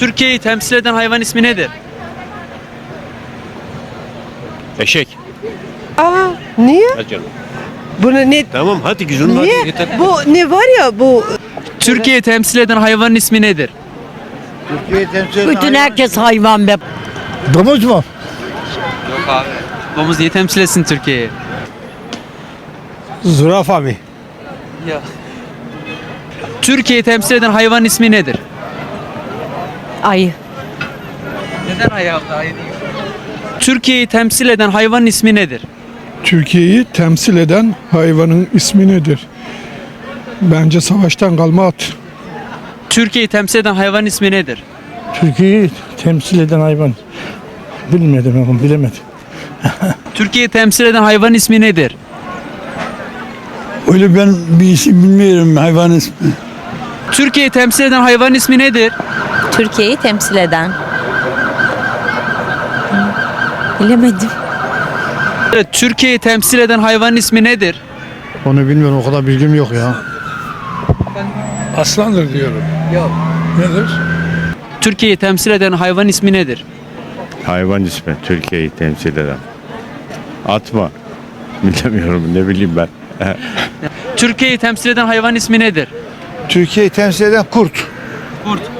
Türkiye'yi temsil eden hayvan ismi nedir? Eşek. Aa niye? Hadi canım. Bunu ne? Tamam hadi hadi Niye? yeter. Bu ne var ya bu Türkiye'yi temsil eden hayvanın ismi nedir? Bütün herkes hayvan be. Domuz mu? Yok abi. Domuz niye temsil etsin Türkiye'yi? Zürafa mı? Ya. Türkiye'yi temsil eden hayvanın ismi nedir? Ayı. Neden ayı abla ayı değil? Türkiye'yi temsil eden hayvanın ismi nedir? Türkiye'yi temsil eden hayvanın ismi nedir? Bence savaştan kalma at. Türkiye'yi temsil eden hayvanın ismi nedir? Türkiye'yi temsil eden hayvan. Bilmedim oğlum bilemedim. Türkiye'yi temsil eden hayvanın ismi nedir? Öyle ben bir isim bilmiyorum hayvan ismi. Türkiye'yi temsil eden hayvanın ismi nedir? Türkiye'yi temsil eden. Bilemedim. Evet, Türkiye'yi temsil eden hayvanın ismi nedir? Onu bilmiyorum o kadar bilgim yok ya. Aslandır diyorum. Yok. Nedir? Türkiye'yi temsil eden hayvan ismi nedir? Hayvan ismi Türkiye'yi temsil eden. Atma. Bilemiyorum ne bileyim ben. Türkiye'yi temsil eden hayvan ismi nedir? Türkiye'yi temsil eden kurt. Kurt.